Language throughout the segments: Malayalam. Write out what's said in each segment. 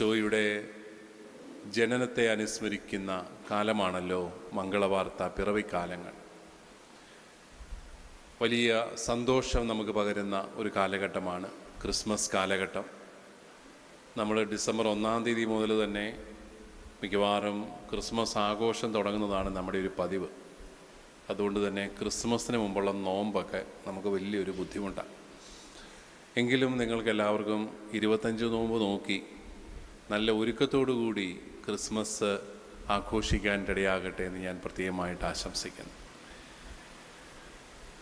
ഈശോയുടെ ജനനത്തെ അനുസ്മരിക്കുന്ന കാലമാണല്ലോ മംഗളവാർത്ത പിറവിക്കാലങ്ങൾ വലിയ സന്തോഷം നമുക്ക് പകരുന്ന ഒരു കാലഘട്ടമാണ് ക്രിസ്മസ് കാലഘട്ടം. നമ്മൾ ഡിസംബർ ഒന്നാം തീയതി മുതൽ തന്നെ മിക്കവാറും ക്രിസ്മസ് ആഘോഷം തുടങ്ങുന്നതാണ് നമ്മുടെ ഒരു പതിവ്. അതുകൊണ്ട് തന്നെ ക്രിസ്മസിന് മുമ്പുള്ള നോമ്പൊക്കെ നമുക്ക് വലിയൊരു ബുദ്ധിമുട്ടാണ്. എങ്കിലും നിങ്ങൾക്ക് എല്ലാവർക്കും ഇരുപത്തഞ്ച് നോമ്പ് നോക്കി നല്ല ഒരുക്കത്തോടു കൂടി ക്രിസ്മസ് ആഘോഷിക്കാൻ ഇടയാകട്ടെ എന്ന് ഞാൻ പ്രത്യേകമായിട്ട് ആശംസിക്കുന്നു.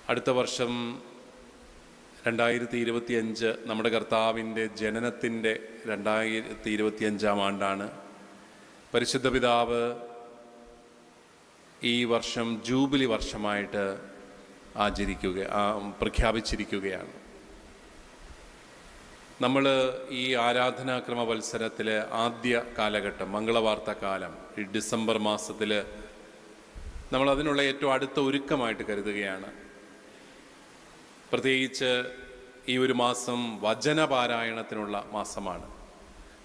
അടുത്ത വർഷം രണ്ടായിരത്തി ഇരുപത്തി അഞ്ച് നമ്മുടെ കർത്താവിന്റെ ജനനത്തിന്റെ രണ്ടായിരത്തി ഇരുപത്തി അഞ്ചാം ആണ്ടാണ്. പരിശുദ്ധ പിതാവ് ഈ വർഷം ജൂബിലി വർഷമായിട്ട് ആചരിക്കുക പ്രഖ്യാപിച്ചിരിക്കുകയാണ്. നമ്മൾ ഈ ആരാധനാക്രമ മത്സരത്തിലെ ആദ്യ കാലഘട്ടം മംഗളവാർത്ത കാലം ഈ ഡിസംബർ മാസത്തിൽ നമ്മൾ അതിനുള്ള ഏറ്റവും അടുത്ത ഒരുക്കമായിട്ട് കരുതുകയാണ്. പ്രത്യേകിച്ച് ഈ ഒരു മാസം വചനപാരായണത്തിനുള്ള മാസമാണ്.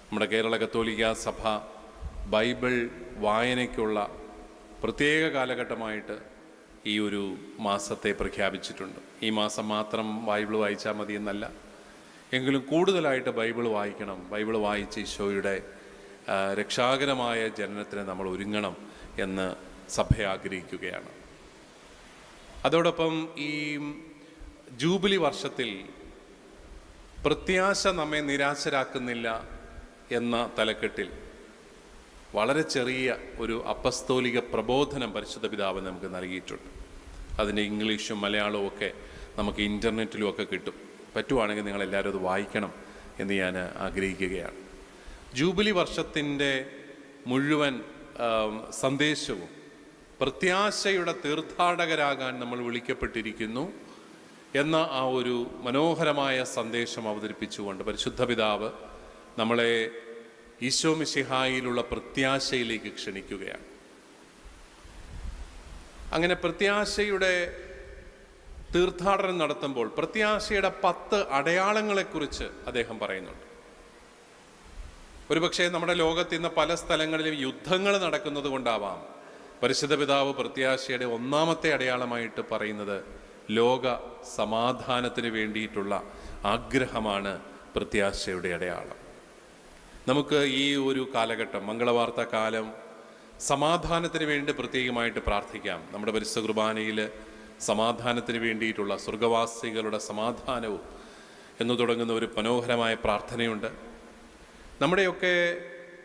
നമ്മുടെ കേരള കത്തോലിക്ക സഭ ബൈബിൾ വായനയ്ക്കുള്ള പ്രത്യേക കാലഘട്ടമായിട്ട് ഈ ഒരു മാസത്തെ പ്രഖ്യാപിച്ചിട്ടുണ്ട്. ഈ മാസം മാത്രം ബൈബിൾ വായിച്ചാൽ മതി എന്നല്ല. എങ്കിലും കൂടുതലായിട്ട് ബൈബിൾ വായിക്കണം. ബൈബിൾ വായിച്ച് ഈശോയുടെ രക്ഷാകരമായ ജനനത്തിന് നമ്മൾ ഒരുങ്ങണം എന്ന് സഭ ആഗ്രഹിക്കുകയാണ്. അതോടൊപ്പം ഈ ജൂബിലി വർഷത്തിൽ പ്രത്യാശ നമ്മെ നിരാശരാക്കുന്നില്ല എന്ന തലക്കെട്ടിൽ വളരെ ചെറിയ ഒരു അപ്പസ്തോലിക പ്രബോധനം പരിശുദ്ധ പിതാവ് നമുക്ക് നൽകിയിട്ടുണ്ട്. അതിന്റെ ഇംഗ്ലീഷും മലയാളവും ഒക്കെ നമുക്ക് ഇന്റർനെറ്റിലും ഒക്കെ കിട്ടും. പറ്റുവാണെങ്കിൽ നിങ്ങളെല്ലാവരും അത് വായിക്കണം എന്ന് ഞാൻ ആഗ്രഹിക്കുകയാണ്. ജൂബിലി വർഷത്തിന്റെ മുഴുവൻ സന്ദേശവും പ്രത്യാശയുടെ തീർത്ഥാടകരാകാൻ നമ്മൾ വിളിക്കപ്പെട്ടിരിക്കുന്നു എന്ന ആ ഒരു മനോഹരമായ സന്ദേശം അവതരിപ്പിച്ചുകൊണ്ട് പരിശുദ്ധ പിതാവ് നമ്മളെ ഈശോ മിശിഹായിലുള്ള പ്രത്യാശയിലേക്ക് ക്ഷണിക്കുകയാണ്. അങ്ങനെ പ്രത്യാശയുടെ തീർത്ഥാടനം നടത്തുമ്പോൾ പ്രത്യാശയുടെ പത്ത് അടയാളങ്ങളെക്കുറിച്ച് അദ്ദേഹം പറയുന്നുണ്ട്. ഒരുപക്ഷെ നമ്മുടെ ലോകത്ത് ഇന്ന് പല സ്ഥലങ്ങളിലും യുദ്ധങ്ങൾ നടക്കുന്നത് കൊണ്ടാവാം. പരിശുദ്ധ പിതാവ് പ്രത്യാശയുടെ ഒന്നാമത്തെ അടയാളമായിട്ട് പറയുന്നത് ലോക സമാധാനത്തിന് വേണ്ടിയിട്ടുള്ള ആഗ്രഹമാണ് പ്രത്യാശയുടെ അടയാളം. നമുക്ക് ഈ ഒരു കാലഘട്ടം മംഗളവാർത്ത കാലം സമാധാനത്തിന് വേണ്ടി പ്രത്യേകമായിട്ട് പ്രാർത്ഥിക്കാം. നമ്മുടെ പരിശുദ്ധ കുർബാനയിൽ സമാധാനത്തിന് വേണ്ടിയിട്ടുള്ള സ്വർഗവാസികളുടെ സമാധാനവും എന്ന് തുടങ്ങുന്ന ഒരു മനോഹരമായ പ്രാർത്ഥനയുണ്ട്. നമ്മുടെയൊക്കെ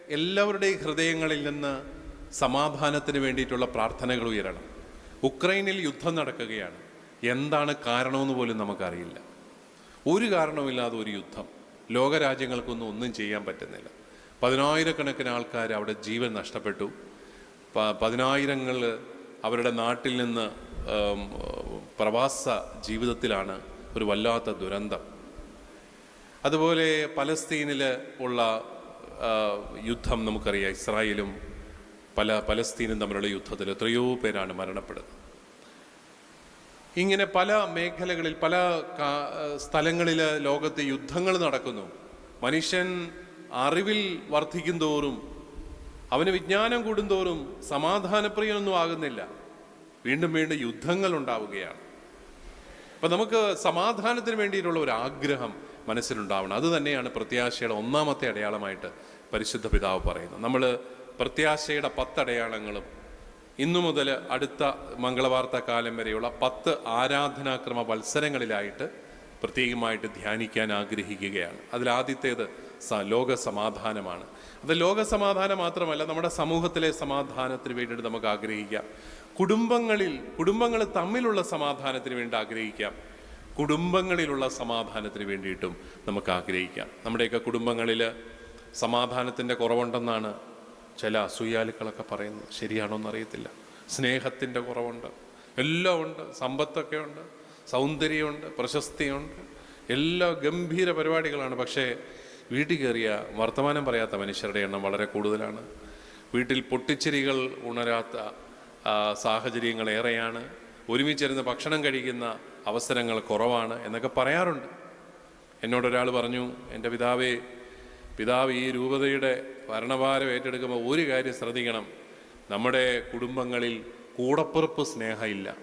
എല്ലാവരുടെയും ഹൃദയങ്ങളിൽ നിന്ന് സമാധാനത്തിന് വേണ്ടിയിട്ടുള്ള പ്രാർത്ഥനകൾ ഉയരണം. ഉക്രൈനിൽ യുദ്ധം നടക്കുകയാണ്. എന്താണ് കാരണമെന്ന് പോലും നമുക്കറിയില്ല. ഒരു കാരണവുമില്ലാതെ ഒരു യുദ്ധം. ലോകരാജ്യങ്ങൾക്കൊന്നും ഒന്നും ചെയ്യാൻ പറ്റുന്നില്ല. പതിനായിരക്കണക്കിന് ആൾക്കാർ അവിടെ ജീവൻ നഷ്ടപ്പെട്ടു. പതിനായിരങ്ങൾ അവരുടെ നാട്ടിൽ നിന്ന് പ്രവാസ ജീവിതത്തിലാണ് ഒരു വല്ലാത്ത ദുരന്തം. അതുപോലെ പലസ്തീനിൽ ഉള്ള യുദ്ധം നമുക്കറിയാം. ഇസ്രായേലും പല പലസ്തീനും തമ്മിലുള്ള യുദ്ധത്തിൽ എത്രയോ പേരാണ് മരണപ്പെടുന്നത്. ഇങ്ങനെ പല മേഖലകളിൽ പല സ്ഥലങ്ങളിൽ ലോകത്തെ യുദ്ധങ്ങൾ നടക്കുന്നു. മനുഷ്യൻ അറിവിൽ വർദ്ധിക്കും തോറും അവന് വിജ്ഞാനം കൂടുന്തോറും സമാധാനപ്രിയനൊന്നും ആകുന്നില്ല. വീണ്ടും വീണ്ടും യുദ്ധങ്ങൾ ഉണ്ടാവുകയാണ് അപ്പൊ നമുക്ക് സമാധാനത്തിന് വേണ്ടിയിട്ടുള്ള ഒരു ആഗ്രഹം മനസ്സിലുണ്ടാവണം. അത് തന്നെയാണ് പ്രത്യാശയുടെ ഒന്നാമത്തെ അടയാളമായിട്ട് പരിശുദ്ധ പിതാവ് പറയുന്നത്. നമ്മൾ പ്രത്യാശയുടെ പത്തടയാളങ്ങളും ഇന്നു മുതൽ അടുത്ത മംഗളവാർത്ത കാലം വരെയുള്ള പത്ത് ആരാധനാക്രമ വത്സരങ്ങളിലായിട്ട് പ്രത്യേകമായിട്ട് ധ്യാനിക്കാൻ ആഗ്രഹിക്കുകയാണ്. അതിലാദ്യത്തേത് ലോക സമാധാനമാണ്. അത് ലോക സമാധാനം മാത്രമല്ല നമ്മുടെ സമൂഹത്തിലെ സമാധാനത്തിന് വേണ്ടിയിട്ട് നമുക്ക് ആഗ്രഹിക്കാം. കുടുംബങ്ങളിൽ കുടുംബങ്ങൾ തമ്മിലുള്ള സമാധാനത്തിന് വേണ്ടി ആഗ്രഹിക്കാം. കുടുംബങ്ങളിലുള്ള സമാധാനത്തിന് വേണ്ടിയിട്ടും നമുക്ക് ആഗ്രഹിക്കാം. നമ്മുടെയൊക്കെ കുടുംബങ്ങളിൽ സമാധാനത്തിന്റെ കുറവുണ്ടെന്നാണ് ചില അസൂയാലുക്കളൊക്കെ പറയുന്നത്. ശരിയാണോ എന്നറിയത്തില്ല. സ്നേഹത്തിന്റെ കുറവുണ്ട്. എല്ലാം ഉണ്ട്. സമ്പത്തൊക്കെ ഉണ്ട്. സൗന്ദര്യമുണ്ട്. പ്രശസ്തിയുണ്ട്. എല്ലാ ഗംഭീര പരിപാടികളാണ്. പക്ഷേ വീട്ടിൽ കയറിയ വർത്തമാനം പറയാത്ത മനുഷ്യരുടെ എണ്ണം വളരെ കൂടുതലാണ്. വീട്ടിൽ പൊട്ടിച്ചിരികൾ ഉണരാത്ത സാഹചര്യങ്ങൾ ഏറെയാണ്. ഒരുമിച്ചിരുന്ന് ഭക്ഷണം കഴിക്കുന്ന അവസരങ്ങൾ കുറവാണ് എന്നൊക്കെ പറയാറുണ്ട്. എന്നോടൊരാൾ പറഞ്ഞു എന്റെ പിതാവേ പിതാവ് ഈ രൂപതയുടെ ഭരണഭാരം ഏറ്റെടുക്കുമ്പോൾ ഒരു കാര്യം ശ്രദ്ധിക്കണം. നമ്മുടെ കുടുംബങ്ങളിൽ കൂടപ്പിറപ്പ് സ്നേഹമില്ല.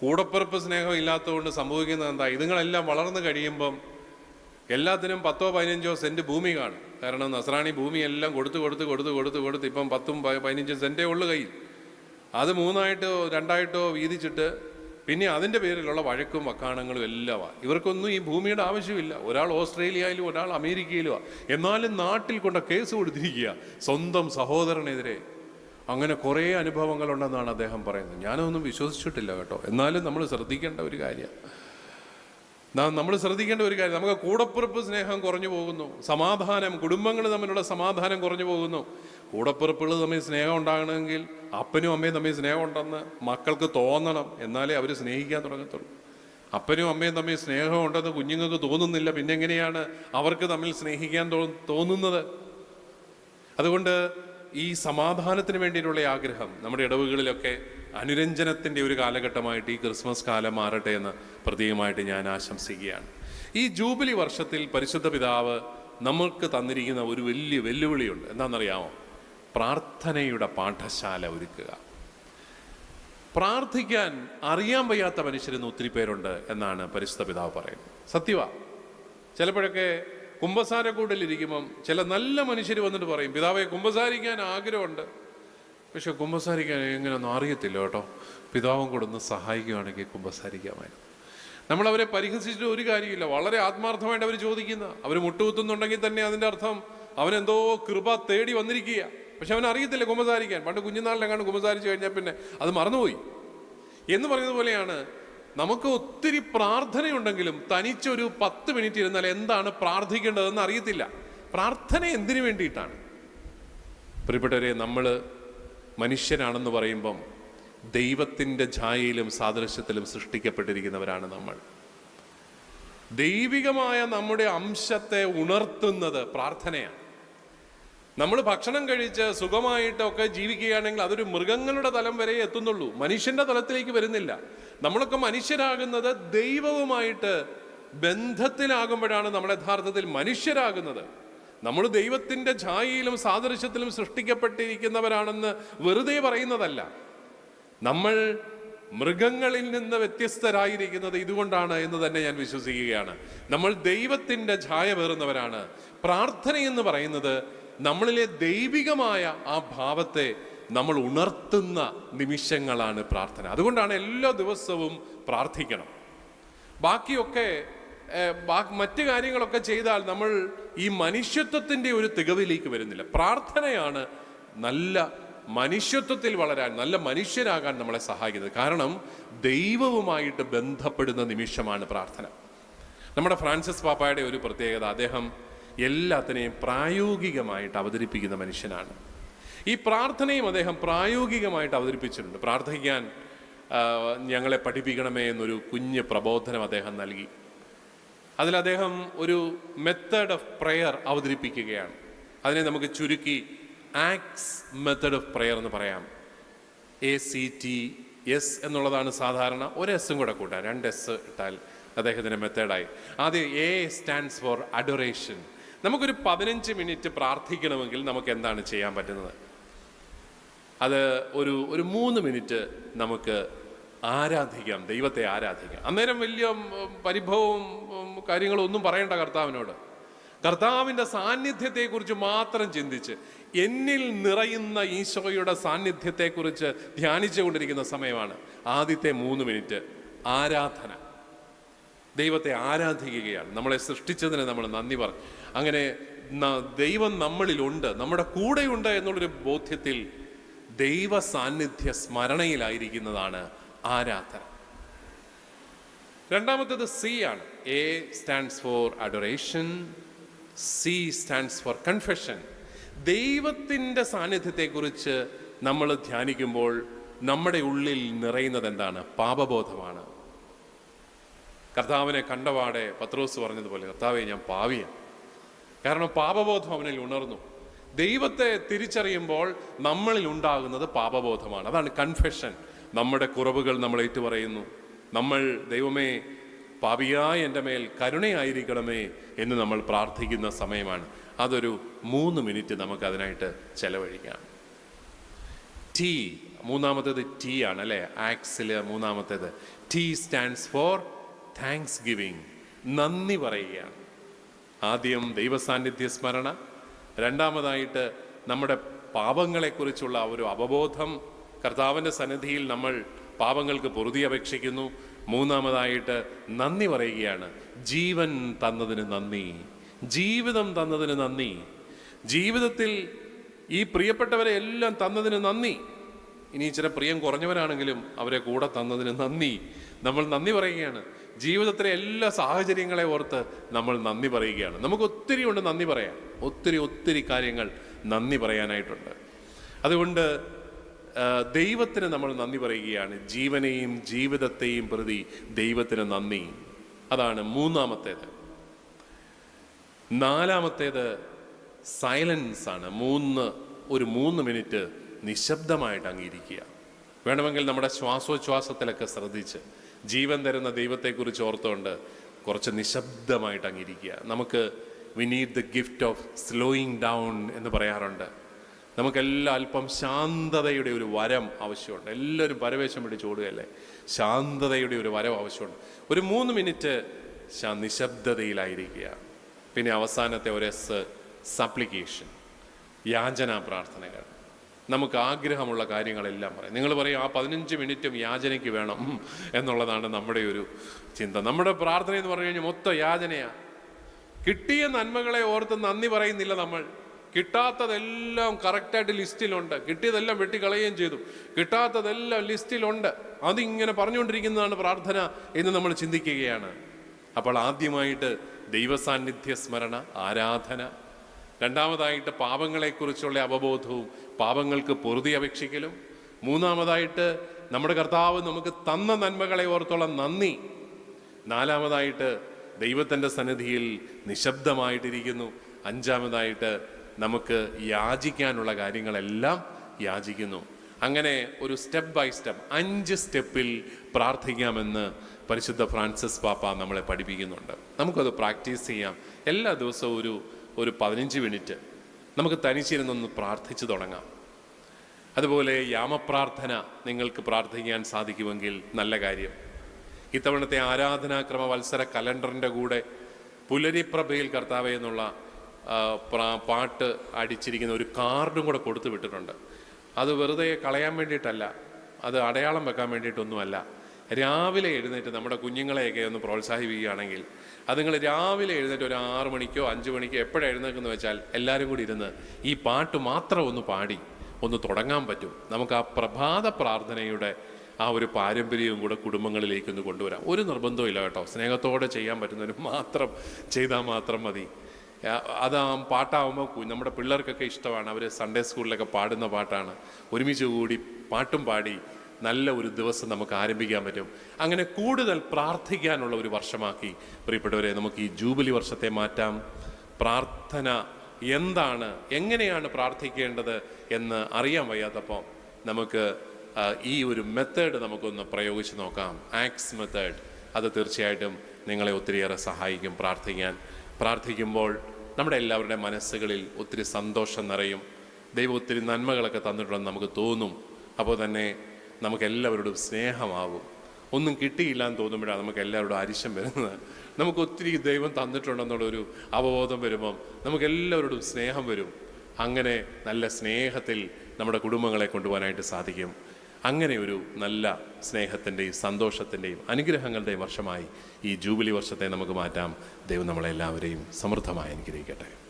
കൂടപ്പിറപ്പ് സ്നേഹം ഇല്ലാത്തതുകൊണ്ട് സംഭവിക്കുന്നത് എന്താ? ഇതുങ്ങളെല്ലാം വളർന്നു കഴിയുമ്പം എല്ലാത്തിനും പത്തോ പതിനഞ്ചോ സെന്റ് ഭൂമി കാണും. കാരണം നസ്രാണി ഭൂമിയെല്ലാം കൊടുത്ത് കൊടുത്ത് കൊടുത്ത് കൊടുത്ത് കൊടുത്ത് ഇപ്പം പത്തും പതിനഞ്ചും സെന്റേ ഉള്ളു കയ്യിൽ. അത് മൂന്നായിട്ടോ രണ്ടായിട്ടോ വീതിച്ചിട്ട് പിന്നെ അതിന്റെ പേരിലുള്ള വഴക്കും വക്കാണങ്ങളും എല്ലാമാണ് ഇവർക്കൊന്നും ഈ ഭൂമിയുടെ ആവശ്യമില്ല. ഒരാൾ ഓസ്ട്രേലിയയിലും ഒരാൾ അമേരിക്കയിലുമാണ് എന്നാലും നാട്ടിൽ കൊണ്ട കേസ് കൊടുത്തിരിക്കുക സ്വന്തം സഹോദരനെതിരെ. അങ്ങനെ കുറേ അനുഭവങ്ങളുണ്ടെന്നാണ് അദ്ദേഹം പറയുന്നത്. ഞാനൊന്നും വിശ്വസിച്ചിട്ടില്ല കേട്ടോ. എന്നാലും നമ്മൾ ശ്രദ്ധിക്കേണ്ട ഒരു കാര്യമാണ് നമ്മൾ ശ്രദ്ധിക്കേണ്ട ഒരു കാര്യം. നമുക്ക് കൂടപ്പുറപ്പ് സ്നേഹം കുറഞ്ഞു പോകുന്നു. സമാധാനം കുടുംബങ്ങൾ തമ്മിലുള്ള സമാധാനം കുറഞ്ഞു പോകുന്നു. കൂടപ്പിറപ്പുകൾ തമ്മിൽ സ്നേഹം ഉണ്ടാകണമെങ്കിൽ അപ്പനും അമ്മയും തമ്മിൽ സ്നേഹം ഉണ്ടെന്ന് മക്കൾക്ക് തോന്നണം എന്നാലേ അവർ സ്നേഹിക്കാൻ തുടങ്ങത്തുള്ളൂ. അപ്പനും അമ്മയും തമ്മിൽ സ്നേഹം ഉണ്ടെന്ന് കുഞ്ഞുങ്ങൾക്ക് തോന്നുന്നില്ല. പിന്നെ എങ്ങനെയാണ് അവർക്ക് തമ്മിൽ സ്നേഹിക്കാൻ തോന്നുന്നത്? അതുകൊണ്ട് ഈ സമാധാനത്തിന് വേണ്ടിയിട്ടുള്ള ആഗ്രഹം നമ്മുടെ ഇടവുകളിലൊക്കെ അനുരഞ്ജനത്തിന്റെ ഒരു കാലഘട്ടമായിട്ട് ഈ ക്രിസ്മസ് കാലം മാറട്ടെ എന്ന് പ്രത്യേകമായിട്ട് ഞാൻ ആശംസിക്കുകയാണ്. ഈ ജൂബിലി വർഷത്തിൽ പരിശുദ്ധ പിതാവ് നമുക്ക് തന്നിരിക്കുന്ന ഒരു വലിയ വെല്ലുവിളിയുണ്ട്. എന്താണെന്നറിയാമോ? പ്രാർത്ഥനയുടെ പാഠശാല ഒരുക്കുക. പ്രാർത്ഥിക്കാൻ അറിയാൻ വയ്യാത്ത മനുഷ്യരെന്ന് ഒത്തിരി പേരുണ്ട് എന്നാണ് പരിശുദ്ധ പിതാവ് പറയുന്നത്. സത്യവ. ചിലപ്പോഴൊക്കെ കുമ്പസാരക്കൂട്ടിലിരിക്കുമ്പം ചില നല്ല മനുഷ്യർ വന്നിട്ട് പറയും പിതാവെ കുംഭസാരിക്കാൻ ആഗ്രഹമുണ്ട്. പക്ഷെ കുംഭസാരിക്കാൻ എങ്ങനെയൊന്നും അറിയത്തില്ല കേട്ടോ. പിതാവും കൂടെ ഒന്ന് സഹായിക്കുകയാണെങ്കിൽ കുംഭസാരിക്കാമായിരുന്നു നമ്മൾ അവരെ പരിഹസിച്ചിട്ട് ഒരു കാര്യമില്ല. വളരെ ആത്മാർത്ഥമായിട്ട് അവർ ചോദിക്കുന്ന അവർ മുട്ടുകുത്തുന്നുണ്ടെങ്കിൽ തന്നെ അതിന്റെ അർത്ഥം അവനെന്തോ കൃപ തേടി വന്നിരിക്കുക പക്ഷെ അവൻ അറിയത്തില്ല കുമ്പസാരിക്കാൻ പണ്ട് കുഞ്ഞുനാളിലെങ്ങാണ്ട് കുമ്പസാരിച്ചു കഴിഞ്ഞാൽ പിന്നെ അത് മറന്നുപോയി. എന്ന് പറയുന്നത് പോലെയാണ് നമുക്ക് ഒത്തിരി പ്രാർത്ഥനയുണ്ടെങ്കിലും തനിച്ചൊരു പത്ത് മിനിറ്റ് ഇരുന്നാൽ എന്താണ് പ്രാർത്ഥിക്കേണ്ടതെന്ന് അറിയത്തില്ല. പ്രാർത്ഥന എന്തിനു വേണ്ടിയിട്ടാണ്? പ്രിയപ്പെട്ടവരെ നമ്മൾ മനുഷ്യരാണെന്ന് പറയുമ്പം ദൈവത്തിന്റെ ഛായയിലും സാദൃശ്യത്തിലും സൃഷ്ടിക്കപ്പെട്ടിരിക്കുന്നവരാണ് നമ്മൾ. ദൈവികമായ നമ്മുടെ അംശത്തെ ഉണർത്തുന്നത് പ്രാർത്ഥനയാണ്. നമ്മൾ ഭക്ഷണം കഴിച്ച് സുഖമായിട്ടൊക്കെ ജീവിക്കുകയാണെങ്കിൽ അതൊരു മൃഗങ്ങളുടെ തലം വരെ എത്തുന്നുള്ളൂ. മനുഷ്യന്റെ തലത്തിലേക്ക് വരുന്നില്ല. നമ്മളൊക്കെ മനുഷ്യരാകുന്നത് ദൈവവുമായിട്ട് ബന്ധത്തിലാകുമ്പോഴാണ് നമ്മൾ യഥാർത്ഥത്തിൽ മനുഷ്യരാകുന്നത്. നമ്മൾ ദൈവത്തിന്റെ ഛായയിലും സാദൃശ്യത്തിലും സൃഷ്ടിക്കപ്പെട്ടിരിക്കുന്നവരാണെന്ന് വെറുതെ പറയുന്നതല്ല. നമ്മൾ മൃഗങ്ങളിൽ നിന്ന് വ്യത്യസ്തരായിരിക്കുന്നത് ഇതുകൊണ്ടാണ് എന്ന് തന്നെ ഞാൻ വിശ്വസിക്കുകയാണ്. നമ്മൾ ദൈവത്തിന്റെ ഛായ പേറുന്നവരാണ് പ്രാർത്ഥന എന്ന് പറയുന്നത് നമ്മളിലെ ദൈവികമായ ആ ഭാവത്തെ നമ്മൾ ഉണർത്തുന്ന നിമിഷങ്ങളാണ് പ്രാർത്ഥന. അതുകൊണ്ടാണ് എല്ലാ ദിവസവും പ്രാർത്ഥിക്കണം. ബാക്കിയൊക്കെ മറ്റ് കാര്യങ്ങളൊക്കെ ചെയ്താൽ നമ്മൾ ഈ മനുഷ്യത്വത്തിന്റെ ഒരു തികവിലേക്ക് വരുന്നില്ല. പ്രാർത്ഥനയാണ് നല്ല മനുഷ്യത്വത്തിൽ വളരാൻ നല്ല മനുഷ്യരാകാൻ നമ്മളെ സഹായിക്കുന്നത്. കാരണം ദൈവവുമായിട്ട് ബന്ധപ്പെടുന്ന നിമിഷമാണ് പ്രാർത്ഥന. നമ്മുടെ ഫ്രാൻസിസ് പാപ്പായുടെ ഒരു പ്രത്യേകത അദ്ദേഹം എല്ലാത്തിനെയും പ്രായോഗികമായിട്ട് അവതരിപ്പിക്കുന്ന മനുഷ്യനാണ്. ഈ പ്രാർത്ഥനയും അദ്ദേഹം പ്രായോഗികമായിട്ട് അവതരിപ്പിച്ചിട്ടുണ്ട്. പ്രാർത്ഥിക്കാൻ ഞങ്ങളെ പഠിപ്പിക്കണമേ എന്നൊരു കുഞ്ഞ് പ്രബോധനം അദ്ദേഹം നൽകി. അതിൽ അദ്ദേഹം ഒരു മെത്തേഡ് ഓഫ് പ്രെയർ അവതരിപ്പിക്കുകയാണ്. അതിനെ നമുക്ക് ചുരുക്കി ആക്സ് മെത്തേഡ് ഓഫ് പ്രെയർ എന്ന് പറയാം. എ സി ടി എസ് എന്നുള്ളതാണ് സാധാരണ ഒരു എസ്സും കൂടെ കൂട്ടാം രണ്ട് എസ് ഇട്ടാൽ അദ്ദേഹത്തിന്റെ മെത്തേഡായി ആദ്യം എ സ്റ്റാൻഡ്സ് ഫോർ അഡൊറേഷൻ നമുക്കൊരു പതിനഞ്ച് മിനിറ്റ് പ്രാർത്ഥിക്കണമെങ്കിൽ നമുക്ക് എന്താണ് ചെയ്യാൻ പറ്റുന്നത്? അത് ഒരു ഒരു മൂന്ന് മിനിറ്റ് നമുക്ക് ആരാധിക്കാം ദൈവത്തെ ആരാധിക്കാം. അന്നേരം വലിയ പരിഭവവും കാര്യങ്ങളും ഒന്നും പറയേണ്ട കർത്താവിനോട്. കർത്താവിന്റെ സാന്നിധ്യത്തെക്കുറിച്ച് മാത്രം ചിന്തിച്ച് എന്നിൽ നിറയുന്ന ഈശോയുടെ സാന്നിധ്യത്തെക്കുറിച്ച് ധ്യാനിച്ചുകൊണ്ടിരിക്കുന്ന സമയമാണ് ആദ്യത്തെ മൂന്ന് മിനിറ്റ് ആരാധന. ദൈവത്തെ ആരാധിക്കുകയാണ്. നമ്മളെ സൃഷ്ടിച്ചതിന് നമ്മൾ നന്ദി പറ അങ്ങനെ ദൈവം നമ്മളിലുണ്ട് നമ്മുടെ കൂടെയുണ്ട് എന്നുള്ളൊരു ബോധ്യത്തിൽ ദൈവ സാന്നിധ്യ സ്മരണയിലായിരിക്കുന്നതാണ് ആരാധന. രണ്ടാമത്തേത് സി ആണ്. A stands for adoration C stands for confession ദൈവത്തിന്റെ സാന്നിധ്യത്തെക്കുറിച്ച് നമ്മൾ ധ്യാനിക്കുമ്പോൾ നമ്മുടെ ഉള്ളിൽ നിറയുന്നത് എന്താണ് പാപബോധമാണ്. കർത്താവിനെ കണ്ടപാടെ പത്രോസ് പറഞ്ഞതുപോലെ കർത്താവെ ഞാൻ പാവിയാണ്. കാരണം പാപബോധം അവനിൽ ഉണർന്നു. ദൈവത്തെ തിരിച്ചറിയുമ്പോൾ നമ്മളിൽ ഉണ്ടാകുന്നത് പാപബോധമാണ്. അതാണ് കൺഫെഷൻ നമ്മുടെ കുറവുകൾ നമ്മൾ ഏറ്റുപറയുന്നു. നമ്മൾ ദൈവമേ പാപിയായ എന്റെ മേൽ കരുണയായിരിക്കണമേ എന്ന് നമ്മൾ പ്രാർത്ഥിക്കുന്ന സമയമാണ്. അതൊരു മൂന്ന് മിനിറ്റ് നമുക്ക് അതിനായിട്ട് ചെലവഴിക്കാം. ടി മൂന്നാമത്തേത് ടി ആണ് അല്ലേ? ആക്സിൽ മൂന്നാമത്തേത്. T stands for thanksgiving നന്ദി പറയുകയാണ്. ആദ്യം ദൈവസാന്നിധ്യ സ്മരണ രണ്ടാമതായിട്ട് നമ്മുടെ പാപങ്ങളെക്കുറിച്ചുള്ള ഒരു അവബോധം. കർത്താവിന്റെ സന്നിധിയിൽ നമ്മൾ പാപങ്ങൾക്ക് പൊറുതി അപേക്ഷിക്കുന്നു. മൂന്നാമതായിട്ട് നന്ദി പറയുകയാണ് ജീവൻ തന്നതിന് നന്ദി ജീവിതം തന്നതിന് നന്ദി ജീവിതത്തിൽ ഈ പ്രിയപ്പെട്ടവരെ എല്ലാം തന്നതിന് നന്ദി. ഇനി ചില പ്രിയം കുറഞ്ഞവരാണെങ്കിലും അവരെ കൂടെ തന്നതിന് നന്ദി. നമ്മൾ നന്ദി പറയുകയാണ് ജീവിതത്തിലെ എല്ലാ സാഹചര്യങ്ങളെ ഓർത്ത് നമ്മൾ നന്ദി പറയുകയാണ്. നമുക്ക് ഒത്തിരി ഉണ്ട് നന്ദി പറയാം ഒത്തിരി ഒത്തിരി കാര്യങ്ങൾ നന്ദി പറയാനായിട്ടുണ്ട്. അതുകൊണ്ട് ദൈവത്തിന് നമ്മൾ നന്ദി പറയുകയാണ്. ജീവനെയും ജീവിതത്തെയും പ്രതി ദൈവത്തിന് നന്ദി. അതാണ് മൂന്നാമത്തേത്. നാലാമത്തേത് സൈലൻസ് ആണ് മൂന്ന് ഒരു മൂന്ന് മിനിറ്റ് നിശബ്ദമായിട്ട് അങ്ങിരിക്കുക വേണമെങ്കിൽ നമ്മുടെ ശ്വാസോച്ഛ്വാസത്തിലൊക്കെ ശ്രദ്ധിച്ച് ജീവൻ തരുന്ന ദൈവത്തെക്കുറിച്ച് ഓർത്തുകൊണ്ട് കുറച്ച് നിശബ്ദമായിട്ട് അങ്ങിരിക്കുക. നമുക്ക് we need the gift of slowing down എന്ന് പറയാറുണ്ട്. നമുക്കെല്ലാം അല്പം ശാന്തതയുടെ ഒരു വരം ആവശ്യമുണ്ട്. എല്ലാവരും പരവേശം പിടിച്ച് ഓടുകയല്ലേ? ശാന്തതയുടെ ഒരു വരം ആവശ്യമുണ്ട്. ഒരു മൂന്ന് മിനിറ്റ് നിശബ്ദതയിലായിരിക്കുക. പിന്നെ അവസാനത്തെ ഒരു എസ് സപ്ലിക്കേഷൻ യാചനാ പ്രാർത്ഥനകൾ. നമുക്ക് ആഗ്രഹമുള്ള കാര്യങ്ങളെല്ലാം പറയാം. നിങ്ങൾ പറയും ആ പതിനഞ്ച് മിനിറ്റും യാചനയ്ക്ക് വേണം എന്നുള്ളതാണ് നമ്മുടെ ഒരു ചിന്ത. നമ്മുടെ പ്രാർത്ഥന എന്ന് പറഞ്ഞു കഴിഞ്ഞാൽ മൊത്തം യാചനയാണ് കിട്ടിയ നന്മകളെ ഓർത്ത് നന്ദി പറയുന്നില്ല നമ്മൾ. കിട്ടാത്തതെല്ലാം കറക്റ്റായിട്ട് ലിസ്റ്റിലുണ്ട്. കിട്ടിയതെല്ലാം വെട്ടിക്കളയുകയും ചെയ്തു. കിട്ടാത്തതെല്ലാം ലിസ്റ്റിലുണ്ട്. അതിങ്ങനെ പറഞ്ഞുകൊണ്ടിരിക്കുന്നതാണ് പ്രാർത്ഥന എന്ന് നമ്മൾ ചിന്തിക്കുകയാണ്. അപ്പോൾ ആദ്യമായിട്ട് ദൈവസാന്നിധ്യ സ്മരണ ആരാധന രണ്ടാമതായിട്ട് പാപങ്ങളെക്കുറിച്ചുള്ള അവബോധവും പാപങ്ങൾക്ക് പൊറുതി അപേക്ഷിക്കലും. മൂന്നാമതായിട്ട് നമ്മുടെ കർത്താവ് നമുക്ക് തന്ന നന്മകളെ ഓർത്തുള്ള നന്ദി. നാലാമതായിട്ട് ദൈവത്തിന്റെ സന്നിധിയിൽ നിശബ്ദമായിട്ടിരിക്കുന്നു. അഞ്ചാമതായിട്ട് നമുക്ക് യാചിക്കാനുള്ള കാര്യങ്ങളെല്ലാം യാചിക്കുന്നു. അങ്ങനെ ഒരു സ്റ്റെപ്പ് ബൈ സ്റ്റെപ്പ് അഞ്ച് സ്റ്റെപ്പിൽ പ്രാർത്ഥിക്കാമെന്ന് പരിശുദ്ധ ഫ്രാൻസിസ് പാപ്പ നമ്മളെ പഠിപ്പിക്കുന്നുണ്ട്. നമുക്കത് പ്രാക്ടീസ് ചെയ്യാം. എല്ലാ ദിവസവും ഒരു ഒരു പതിനഞ്ച് മിനിറ്റ്. നമുക്ക് തനിച്ചിരുന്നൊന്ന് പ്രാർത്ഥിച്ചു തുടങ്ങാം. അതുപോലെ യാമപ്രാർത്ഥന നിങ്ങൾക്ക് പ്രാർത്ഥിക്കാൻ സാധിക്കുമെങ്കിൽ നല്ല കാര്യം. ഇത്തവണത്തെ ആരാധനാക്രമ വത്സര കലണ്ടറിന്റെ കൂടെ പുലരിപ്രഭയിൽ കർത്താവ് എന്നുള്ള പാട്ട് അടിച്ചിരിക്കുന്ന ഒരു കാർഡും കൂടെ കൊടുത്തു വിട്ടിട്ടുണ്ട്. അത് വെറുതെ കളയാൻ വേണ്ടിയിട്ടല്ല അത് അടയാളം വെക്കാൻ വേണ്ടിയിട്ടൊന്നുമല്ല. രാവിലെ എഴുന്നേറ്റ് നമ്മുടെ കുഞ്ഞുങ്ങളെയൊക്കെ ഒന്ന് പ്രോത്സാഹിപ്പിക്കുകയാണെങ്കിൽ അത് നിങ്ങൾ രാവിലെ എഴുന്നേറ്റ് ഒരു ആറു മണിക്കോ അഞ്ച് മണിക്കോ എപ്പോഴാണ് എഴുന്നേക്കെന്ന് വെച്ചാൽ എല്ലാവരും കൂടി ഇരുന്ന് ഈ പാട്ട് മാത്രം ഒന്ന് പാടി ഒന്ന് തുടങ്ങാൻ പറ്റും. നമുക്ക് ആ പ്രഭാത പ്രാർത്ഥനയുടെ ആ ഒരു പാരമ്പര്യവും കൂടെ കുടുംബങ്ങളിലേക്ക് ഒന്ന് കൊണ്ടുവരാം. ഒരു നിർബന്ധവും ഇല്ല കേട്ടോ. സ്നേഹത്തോടെ ചെയ്യാൻ പറ്റുന്നതിന് മാത്രം ചെയ്താൽ മാത്രം മതി. അതാ പാട്ടാവുമ്പോൾ നമ്മുടെ പിള്ളേർക്കൊക്കെ ഇഷ്ടമാണ്. അവർ സൺഡേ സ്കൂളിലൊക്കെ പാടുന്ന പാട്ടാണ്. ഒരുമിച്ച് കൂടി പാട്ടും പാടി നല്ല ഒരു ദിവസം നമുക്ക് ആരംഭിക്കാൻ പറ്റും. അങ്ങനെ കൂടുതൽ പ്രാർത്ഥിക്കാനുള്ള ഒരു വർഷമാക്കി. പ്രിയപ്പെട്ടവരെ നമുക്ക് ഈ ജൂബിലി വർഷത്തെ മാറ്റാം. പ്രാർത്ഥന എന്താണ്? എങ്ങനെയാണ് പ്രാർത്ഥിക്കേണ്ടത് എന്ന് അറിയാൻ വയ്യാത്തപ്പോൾ നമുക്ക് ഈ ഒരു മെത്തേഡ് നമുക്കൊന്ന് പ്രയോഗിച്ച് നോക്കാം. ആക്സ് മെത്തേഡ്. അത് തീർച്ചയായിട്ടും നിങ്ങളെ ഒത്തിരിയേറെ സഹായിക്കും പ്രാർത്ഥിക്കാൻ. പ്രാർത്ഥിക്കുമ്പോൾ നമ്മുടെ എല്ലാവരുടെ മനസ്സുകളിൽ ഒത്തിരി സന്തോഷം നിറയും. ദൈവം ഒത്തിരി നന്മകളൊക്കെ തന്നിട്ടുണ്ടെന്ന് നമുക്ക് തോന്നും. അപ്പോൾ തന്നെ നമുക്ക് എല്ലാവരോടും സ്നേഹമാവും. ഒന്നും കിട്ടിയില്ല എന്ന് തോന്നുമ്പോഴാണ് നമുക്ക് എല്ലാവരോടും അരിശം വരുന്നത്. നമുക്ക് ഒത്തിരി ദൈവം തന്നിട്ടുണ്ടെന്നുള്ളൊരു അവബോധം വരുമ്പം നമുക്ക് എല്ലാവരോടും സ്നേഹം വരും. അങ്ങനെ നല്ല സ്നേഹത്തിൽ നമ്മുടെ കുടുംബങ്ങളെ കൊണ്ടുപോകാനായിട്ട് സാധിക്കും. അങ്ങനെ ഒരു നല്ല സ്നേഹത്തിന്റെയും സന്തോഷത്തിന്റെയും അനുഗ്രഹങ്ങളുടെയും വർഷമായി ഈ ജൂബിലി വർഷത്തെ നമുക്ക് മാറ്റാം. ദൈവം നമ്മളെല്ലാവരെയും സമൃദ്ധമായി അനുഗ്രഹിക്കട്ടെ.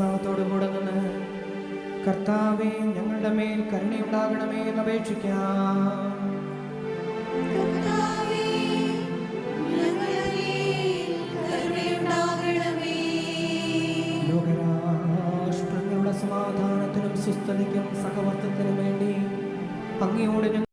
ഉത്സാഹത്തോടും കൂടെ നിന്ന് കർത്താവെ ഞങ്ങളുടെ മേൽ കരുണയുണ്ടാകണമേ എന്ന് അപേക്ഷിക്കാം. ലോകരാഷ്ട്രങ്ങളുടെ സമാധാനത്തിനും സുസ്ഥതയ്ക്കും സഹവർത്തത്തിനും വേണ്ടി അങ്ങയോട്